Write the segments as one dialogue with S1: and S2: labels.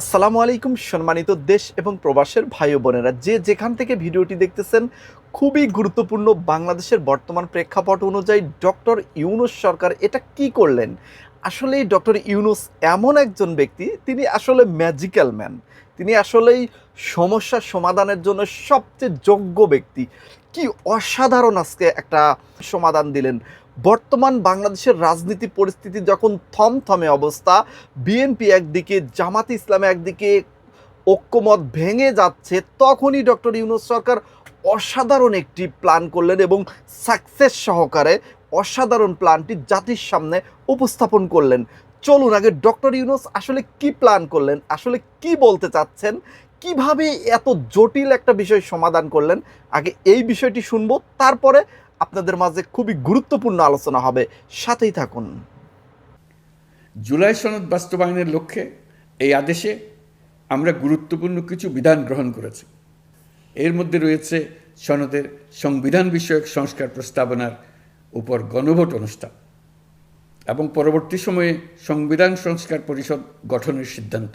S1: আসসালামু আলাইকুম, সম্মানিত দেশ এবং প্রবাসের ভাই বোনেরা। যে যেখান থেকে ভিডিওটি দেখতেছেন, খুবই গুরুত্বপূর্ণ বাংলাদেশের বর্তমান প্রেক্ষাপট অনুযায়ী ডক্টর ইউনুস সরকার এটা কি করলেন? আসলে ডক্টর ইউনুস এমন একজন ব্যক্তি, তিনি আসলে ম্যাজিক্যাল ম্যান তিনি আসলেই সমস্যার সমাধানের জন্য সবচেয়ে যোগ্য ব্যক্তি। কি অসাধারণ আজকে একটা সমাধান দিলেন। বর্তমান বাংলাদেশের রাজনীতি পরিস্থিতি যখন থমথমে অবস্থা বিএনপি একদিকে, জামাত ইসলামে একদিকে ঐক্যমত ভেঙে যাচ্ছে, তখনই ডক্টর ইউনুস সরকার অসাধারণ একটি প্ল্যান করলেন এবং সাকসেস সহকারে অসাধারণ প্ল্যানটি জাতির সামনে উপস্থাপন করলেন। চলুন আগে ডক্টর ইউনুস আসলে কি প্ল্যান করলেন, আসলে কি বলতে চাচ্ছেন কীভাবে এত জটিল একটা বিষয় সমাধান করলেন? আগে এই বিষয়টি শুনব, তারপরে আপনাদের মাঝে খুবই গুরুত্বপূর্ণ আলোচনা হবে। সাথেই থাকুন।
S2: জুলাই সনদ বাস্তবায়নের লক্ষ্যে এই আদেশে আমরা গুরুত্বপূর্ণ কিছু বিধান গ্রহণ করেছি। এর মধ্যে রয়েছে সনদের সংবিধান বিষয়ক সংস্কার প্রস্তাবনার উপর গণভোট অনুষ্ঠান এবং পরবর্তী সময়ে সংবিধান সংস্কার পরিষদ গঠনের সিদ্ধান্ত।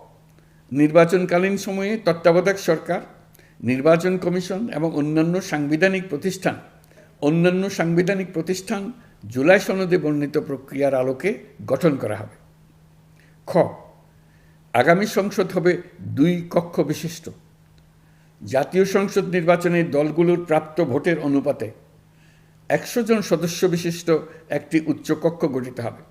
S2: নির্বাচনকালীন সময়ে তত্ত্বাবধায়ক সরকার, নির্বাচন কমিশন এবং অন্যান্য সাংবিধানিক প্রতিষ্ঠান, অন্যান্য সাংবিধানিক প্রতিষ্ঠান জুলাই সনদে বর্ণিত প্রক্রিয়ার আলোকে গঠন করা হবে। খ, আগামী সংসদ হবে দুই কক্ষ বিশিষ্ট। জাতীয় সংসদ নির্বাচনে দলগুলোর প্রাপ্ত ভোটের অনুপাতে একশো জন সদস্য বিশিষ্ট একটি উচ্চকক্ষ গঠিত হবে।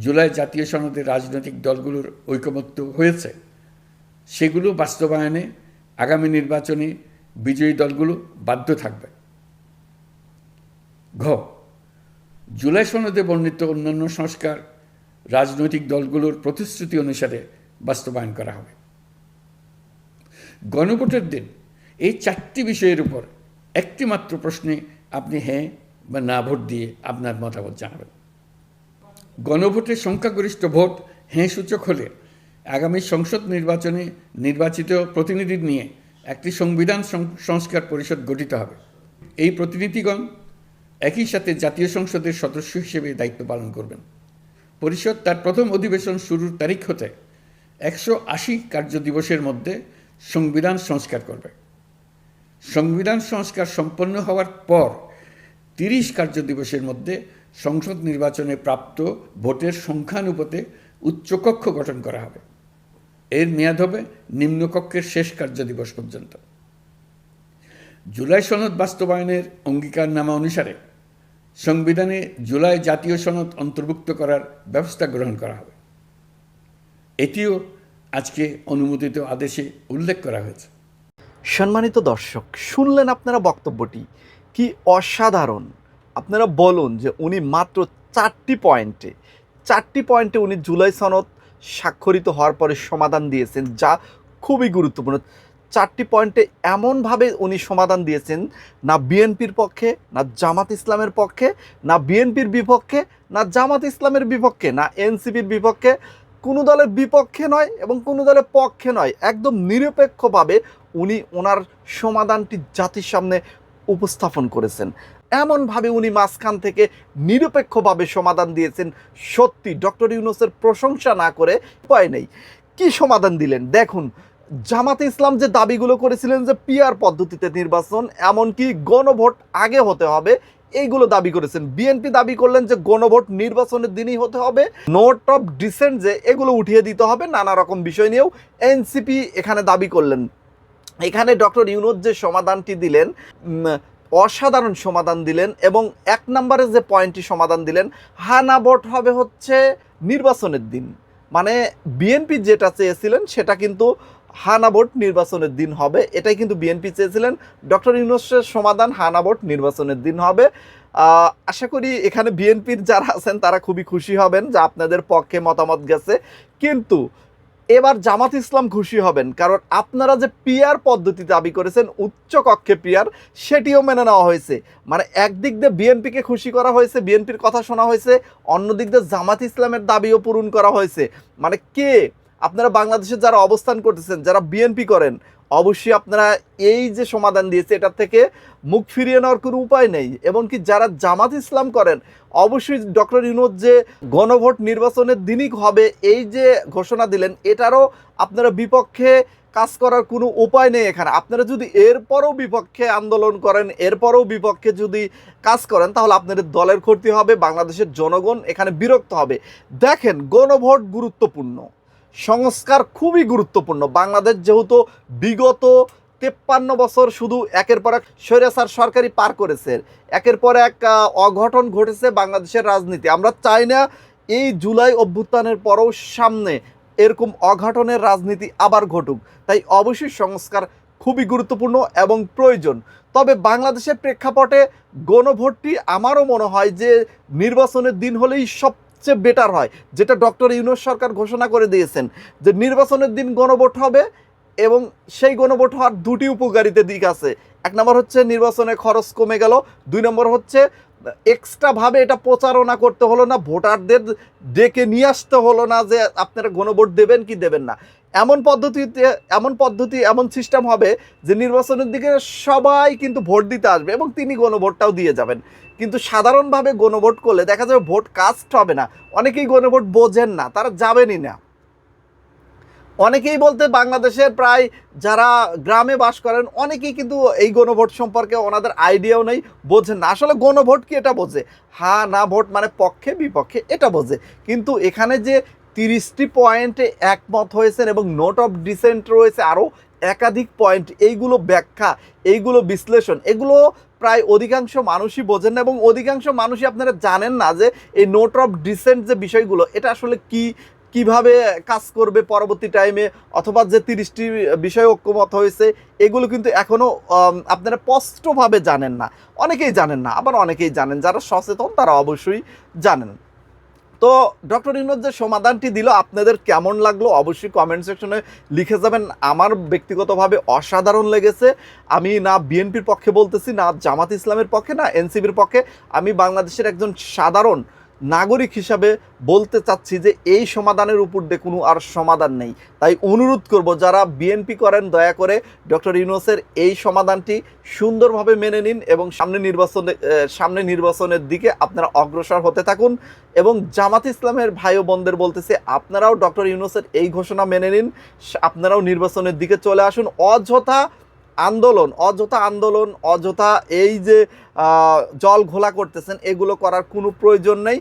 S2: জুলাই জাতীয় সনদে রাজনৈতিক দলগুলোর ঐকমত্য হয়েছে। সেগুলো বাস্তবায়নে আগামী নির্বাচনে বিজয়ী দলগুলো বাধ্য থাকবে। ঘ, জুলাই সনদে বর্ণিত অন্যান্য সংস্কার রাজনৈতিক দলগুলোর প্রতিশ্রুতি অনুসারে বাস্তবায়ন করা হবে। গণভোটের দিন এই চারটি বিষয়ের উপর একটি মাত্র প্রশ্নে আপনি হ্যাঁ বা না ভোট দিয়ে আপনার মতামত জানাবেন। গণভোটের সংখ্যাগরিষ্ঠ ভোট হ্যাঁ সূচক হলে আগামী সংসদ নির্বাচনে নির্বাচিত প্রতিনিধি নিয়ে একটি সংবিধান সংস্কার পরিষদ গঠিত হবে। এই প্রতিনিধিগণ একই সাথে জাতীয় সংসদের সদস্য হিসেবে দায়িত্ব পালন করবেন। পরিষদ তার প্রথম অধিবেশন শুরুর তারিখ হতে একশো আশি কার্যদিবসের মধ্যে সংবিধান সংস্কার করবে। সংবিধান সংস্কার সম্পন্ন হওয়ার পর তিরিশ কার্যদিবসের মধ্যে সংসদ নির্বাচনে প্রাপ্ত ভোটের সংখ্যানুপাতে উচ্চকক্ষ গঠন করা হবে। এর মেয়াদ হবে নিম্নকক্ষের শেষ কার্যদিবস পর্যন্ত। জুলাই সনদ বাস্তবায়নের অঙ্গীকারনামা অনুসারে সংবিধানে জুলাই জাতীয় সনদ অন্তর্ভুক্ত করার ব্যবস্থা গ্রহণ করা হবে। এটিও আজকে অনুমোদিত আদেশে উল্লেখ করা হয়েছে।
S1: সম্মানিত দর্শক, শুনলেন আপনারা বক্তব্যটি? কি অসাধারণ! আপনারা বলুন যে উনি মাত্র চারটি পয়েন্টে চারটি পয়েন্টে উনি জুলাই সনদ স্বাক্ষরিত হওয়ার পরে সমাধান দিয়েছেন, যা খুবই গুরুত্বপূর্ণ। চারটি পয়েন্টে এমনভাবে উনি সমাধান দিয়েছেন, না বিএনপির পক্ষে, না জামাত ইসলামের পক্ষে, না বিএনপির বিপক্ষে, না জামাত ইসলামের বিপক্ষে, না এনসিপির বিপক্ষে, কোনো দলের বিপক্ষে নয় এবং কোনো দলের পক্ষে নয়, একদম নিরপেক্ষভাবে উনি ওনার সমাধানটি জাতির সামনে উপস্থাপন করেছেন। এমনভাবে উনি মাঝখান থেকে নিরপেক্ষভাবে সমাধান দিয়েছেন। সত্যি, ডক্টর ইউনুসের প্রশংসা না করে উপায় নেই। কি সমাধান দিলেন? দেখুন, জামাতে ইসলাম যে দাবিগুলো করেছিলেন যে পিয়ার পদ্ধতিতে নির্বাচন, এমনকি গণভোট আগে হতে হবে, এইগুলো দাবি করেছেন। বিএনপি দাবি করলেন যে গণভোট নির্বাচনের দিনই হতে হবে। নোট অফ ডিসেন্ট যে এগুলো উঠিয়ে দিতে হবে, নানা রকম বিষয় নিয়েও এনসিপি এখানে দাবি করলেন। এখানে ডক্টর ইউনুস যে সমাধানটি দিলেন অসাধারণ সমাধান দিলেন এবং এক নম্বরে যে পয়েন্টটি সমাধান দিলেন, হানা ভোট হবে হচ্ছে নির্বাচনের দিন। মানে বিএনপি যেটা চেয়েছিলেন, সেটা কিন্তু হানা ভোট নির্বাচনের দিন হবে। এটাই কিন্তু বিএনপি চেয়েছিলেন। ডক্টর ইউনুসের সমাধান হানা ভোট নির্বাচনের দিন হবে। আশা করি এখানে বিএনপির যারা আছেন, তারা খুবই খুশি হবেন যে আপনাদের পক্ষে মতামত গেছে। কিন্তু এবার জামাত ইসলাম খুশি হবেন, কারণ আপনারা যে পিয়ার পদ্ধতি দাবি করেছেন, উচ্চ কক্ষে পিয়ার সেটিও মেনে নেওয়া হয়েছে। মানে একদিক দিয়ে বিএনপিকে খুশি করা হয়েছে বিএনপির কথা শোনা হয়েছে, অন্যদিক দিয়ে জামাত ইসলামের দাবিও পূরণ করা হয়েছে। মানে কে আপনারা বাংলাদেশে যারা অবস্থান করতেছেন, যারা বিএনপি করেন, অবশ্যই আপনারা এই যে সমাধান দিয়েছে এটার থেকে মুখ ফিরিয়ে নেওয়ার কোনো উপায় নেই। এমনকি যারা জামাত ইসলাম করেন, অবশ্যই ডক্টর ইউনুস যে গণভোট নির্বাচনের দিনই হবে এই যে ঘোষণা দিলেন, এটারও আপনারা বিপক্ষে কাজ করার কোনো উপায় নেই এখানে। আপনারা যদি এরপরও বিপক্ষে আন্দোলন করেন, এরপরও বিপক্ষে যদি কাজ করেন, তাহলে আপনাদের দলের ক্ষতি হবে, বাংলাদেশের জনগণ এখানে বিরক্ত হবে। দেখেন, গণভোট গুরুত্বপূর্ণ। সংস্কার খুবই গুরুত্বপূর্ণ। বাংলাদেশ যেহেতু বিগত তেপ্পান্ন বছর শুধু একের পর এক স্বৈরাচার সরকারি পার করেছে। একের পর এক অঘটন ঘটেছে বাংলাদেশের রাজনীতি। আমরা চাই না এই জুলাই অভ্যুত্থানের পরও সামনে এরকম অঘটনের রাজনীতি আবার ঘটুক। তাই অবশ্যই সংস্কার খুবই গুরুত্বপূর্ণ এবং প্রয়োজন। তবে বাংলাদেশের প্রেক্ষাপটে গণভোটটি আমারও মনে হয় যে নির্বাচনের দিন হলেই সবচেয়ে বেটার হয়, যেটা ডক্টর ইউনুস সরকার ঘোষণা করে দিয়েছেন যে নির্বাচনের দিন গণভোট হবে এবং সেই গণভোট হওয়ার দুটি উপকারিতা দিক আছে। এক নম্বর হচ্ছে নির্বাচনে খরচ কমে গেল, দুই নম্বর হচ্ছে এক্সট্রাভাবে এটা প্রচারণা করতে হলো না, ভোটারদের ডেকে নিয়ে আসতে হলো না যে আপনারা গণভোট দেবেন কি দেবেন না। এমন পদ্ধতিতে, এমন পদ্ধতি, এমন সিস্টেম হবে যে নির্বাচনের দিকে সবাই কিন্তু ভোট দিতে আসবে এবং তিনি গণভোটটাও দিয়ে যাবেন। কিন্তু সাধারণভাবে গণভোট করলে দেখা যাবে ভোট কাস্ট হবে না। অনেকেই গণভোট বোঝেন না, তারা যাবেনই না। অনেকেই বলতে বাংলাদেশের প্রায় যারা গ্রামে বাস করেন, অনেকেই কিন্তু এই গণভোট সম্পর্কে ওনাদের আইডিয়াও নেই, বোঝেন না। আসলে গণভোট কি এটা বোঝে? হ্যাঁ না, ভোট মানে পক্ষে, বিপক্ষে, এটা বোঝে। কিন্তু এখানে যে তিরিশটি পয়েন্টে একমত হয়েছেন এবং নোট অফ ডিসেন্ট রয়েছে আরও একাধিক পয়েন্ট এইগুলো ব্যাখ্যা, এইগুলো বিশ্লেষণ, এগুলো প্রায় অধিকাংশ মানুষই বোঝেন না এবং অধিকাংশ মানুষই আপনারা জানেন না যে এই নোট অফ ডিসেন্ট যে বিষয়গুলো, এটা আসলে কি, কীভাবে কাজ করবে পরবর্তী টাইমে অথবা যে তিরিশটি বিষয় ঐক্যমত হয়েছে, এগুলো কিন্তু এখনও আপনারা স্পষ্টভাবে জানেন না। অনেকেই জানেন না, আবার অনেকেই জানেন, যারা সচেতন তারা অবশ্যই জানেন। তো ডক্টর ইউনুস যে সমাধানটি দিল, আপনাদের কেমন লাগল অবশ্যই কমেন্ট সেকশনে লিখে যাবেন। আমার ব্যক্তিগতভাবে অসাধারণ লেগেছে। আমি না বিএনপির পক্ষে বলতেছি, না জামাত ইসলামের পক্ষে, না এনসিবির পক্ষে। আমি বাংলাদেশের একজন সাধারণ নাগরিক হিসাবে বলতে চাচ্ছি যে এই সমাধানের উপর দিয়ে কোনো আর সমাধান নেই। তাই অনুরোধ করব, যারা বিএনপি করেন, দয়া করে ডক্টর ইউনুসের এই সমাধানটি সুন্দরভাবে মেনে নিন এবং সামনে নির্বাচনে সামনে নির্বাচনের দিকে আপনারা অগ্রসর হতে থাকুন এবং জামাত ইসলামের ভাই ও বোনদের বলতেছে, আপনারাও ডক্টর ইউনুসের এই ঘোষণা মেনে নিন আপনারাও নির্বাচনের দিকে চলে আসুন। অযথা আন্দোলন, অযথা আন্দোলন, অযথা এই যে জল ঘোলা করতেছেন, এগুলো করার কোনো প্রয়োজন নেই।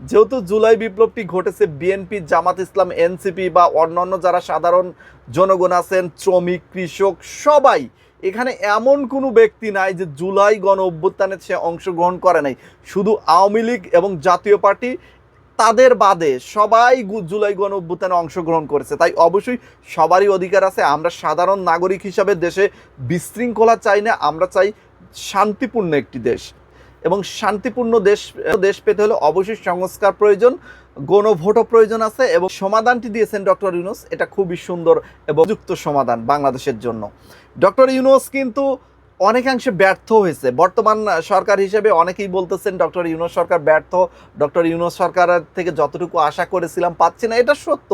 S1: যেহেতু জুলাই বিপ্লবটি ঘটেছে, বিএনপি, জামাত ইসলাম, এনসিপি বা অন্যান্য যারা সাধারণ জনগণ আছেন, শ্রমিক, কৃষক, সবাই, এখানে এমন কোনো ব্যক্তি নাই যে জুলাই গণ অভ্যুত্থানে সে অংশগ্রহণ করে নাই। শুধু আওয়ামী লীগ এবং জাতীয় পার্টি তাদের বাদে সবাই জুলাই গণ অভ্যুত্থানে অংশগ্রহণ করেছে। তাই অবশ্যই সবারই অধিকার আছে। আমরা সাধারণ নাগরিক হিসাবে দেশে বিশৃঙ্খলা চাই না, আমরা চাই শান্তিপূর্ণ একটি দেশ। এবং শান্তিপূর্ণ দেশ দেশ পেতে হলে অবশ্যই সংস্কার প্রয়োজন, গণভোটও প্রয়োজন আছে এবং সমাধানটি দিয়েছেন ডক্টর ইউনুস। এটা খুবই সুন্দর এবং যুক্ত সমাধান বাংলাদেশের জন্য। ডক্টর ইউনুস কিন্তু অনেকাংশে ব্যর্থ হয়েছে। বর্তমান সরকার হিসেবে অনেকেই বলতেছেন, ডক্টর ইউনুস সরকার ব্যর্থ। ডক্টর ইউনুস সরকারের থেকে যতটুকু আশা করেছিলাম পাচ্ছি না। এটা সত্য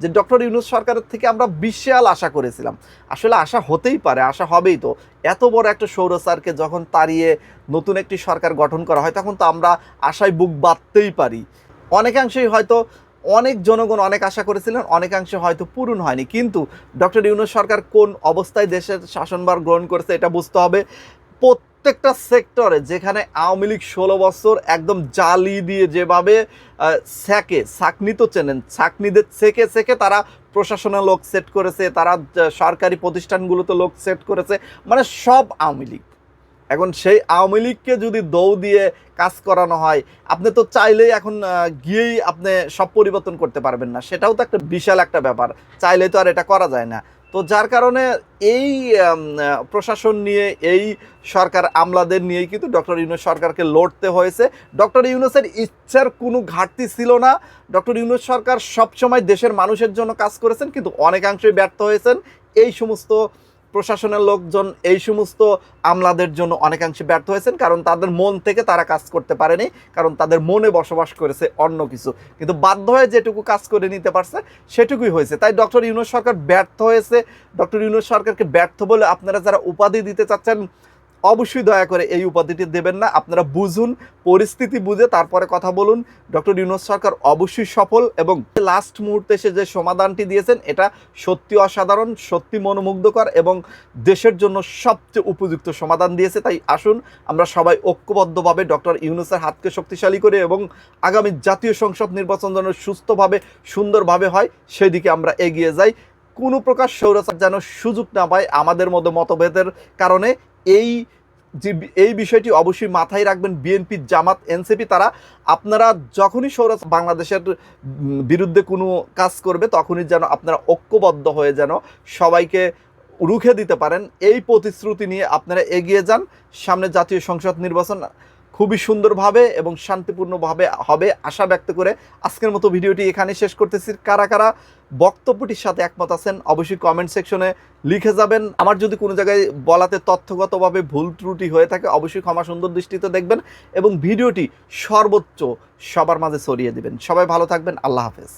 S1: যে, ডক্টর ইউনুস সরকারের থেকে আমরা বিশাল আশা করেছিলাম। আসলে আশা হতেই পারে, আশা হবেই তো। এত বড় একটা সৌরসারকে যখন তাড়িয়ে নতুন একটি সরকার গঠন করা হয়, তখন তো আমরা আশায় বুক বাঁধতেই পারি। অনেকাংশেই হয়তো অনেক জনগণ অনেক আশা করেছিলেন, অনেকাংশে হয়তো পূরণ হয়নি। কিন্তু ডক্টর ইউনুস সরকার কোন অবস্থায় দেশের শাসনভার গ্রহণ করেছে এটা বুঝতে হবে। প্রত্যেকটা সেক্টরে যেখানে আওয়ামী লীগ ষোলো বছর একদম জালি দিয়ে যেভাবে স্যাকে ছাকনি তো চেনেন ছাকনিদের সেকে সেকে তারা প্রশাসনে লোক সেট করেছে, তারা সরকারি প্রতিষ্ঠানগুলোতে লোক সেট করেছে। মানে সব আওয়ামী লীগ। এখন সেই আওয়ামী লীগকে যদি দৌ দিয়ে কাজ করানো হয়, আপনি তো চাইলেই এখন গিয়েই আপনি সব পরিবর্তন করতে পারবেন না। সেটাও তো একটা বিশাল একটা ব্যাপার। চাইলে তো আর এটা করা যায় না। তো যার কারণে এই প্রশাসন নিয়ে, এই সরকার আমলাদের নিয়েই কিন্তু ডক্টর ইউনুস সরকারকে লড়তে হয়েছে। ডক্টর ইউনুসের ইচ্ছার কোনো ঘাটতি ছিল না। ডক্টর ইউনুস সরকার সবসময় দেশের মানুষের জন্য কাজ করেছেন, কিন্তু অনেকাংশই ব্যর্থ হয়েছেন। এই সমস্ত প্রশাসনের লোকজন এই সমস্ত আমলাদের জন্য অনেকাংশে ব্যর্থ হয়েছেন, কারণ তাদের মন থেকে তারা কাজ করতে পারেনি, কারণ তাদের মনে বসবাস করেছে অন্য কিছু। কিন্তু বাধ্য হয়ে যেটুকু কাজ করে নিতে পারছে, সেটুকুই হয়েছে। তাই ডক্টর ইউনুস সরকার ব্যর্থ হয়েছে। ডক্টর ইউনুস সরকারকে ব্যর্থ বলে আপনারা যারা উপাধি দিতে চাচ্ছেন অবশ্যই দয়া করে এই উপাধিটি দেবেন না। আপনারা বুঝুন, পরিস্থিতি বুঝে তারপরে কথা বলুন। ডক্টর ইউনুস সরকার অবশ্যই সফল এবং লাস্ট মুহূর্তে এসে যে সমাধানটি দিয়েছেন, এটা সত্যি অসাধারণ, সত্যি মনোমুগ্ধকর এবং দেশের জন্য সবচেয়ে উপযুক্ত সমাধান দিয়েছে। তাই আসুন, আমরা সবাই ঐক্যবদ্ধভাবে ডক্টর ইউনুসের হাতকে শক্তিশালী করে এবং আগামী জাতীয় সংসদ নির্বাচন যেন সুস্থভাবে, সুন্দরভাবে হয় সেই দিকে আমরা এগিয়ে যাই। কোনো প্রকার সৌরচার যেন সুযোগ না পায় আমাদের মতো মতভেদের কারণে এই যে এই বিষয়টি অবশ্যই মাথায় রাখবেন। বিএনপি, জামাত, এনসিপি, তারা আপনারা যখনই সৌরাজ বাংলাদেশের বিরুদ্ধে কোনো কাজ করবে, তখনই যেন আপনারা ঐক্যবদ্ধ হয়ে যেন সবাইকে রুখে দিতে পারেন। এই প্রতিশ্রুতি নিয়ে আপনারা এগিয়ে যান। সামনে জাতীয় সংসদ নির্বাচন খুবই সুন্দরভাবে এবং শান্তিপূর্ণভাবে হবে আশা ব্যক্ত করে আজকের মতো ভিডিওটি এখানে শেষ করতেছি। কারা কারা বক্তব্যটির সাথে একমত আছেন, অবশ্যই কমেন্ট সেকশনে লিখে যাবেন। আমার যদি কোনো জায়গায় বলাতে তথ্যগতভাবে ভুল ত্রুটি হয়ে থাকে, অবশ্যই ক্ষমা সুন্দর দৃষ্টিতে দেখবেন এবং ভিডিওটি সর্বোচ্চ সবার মাঝে ছড়িয়ে দিবেন। সবাই ভালো থাকবেন, আল্লাহ হাফেজ।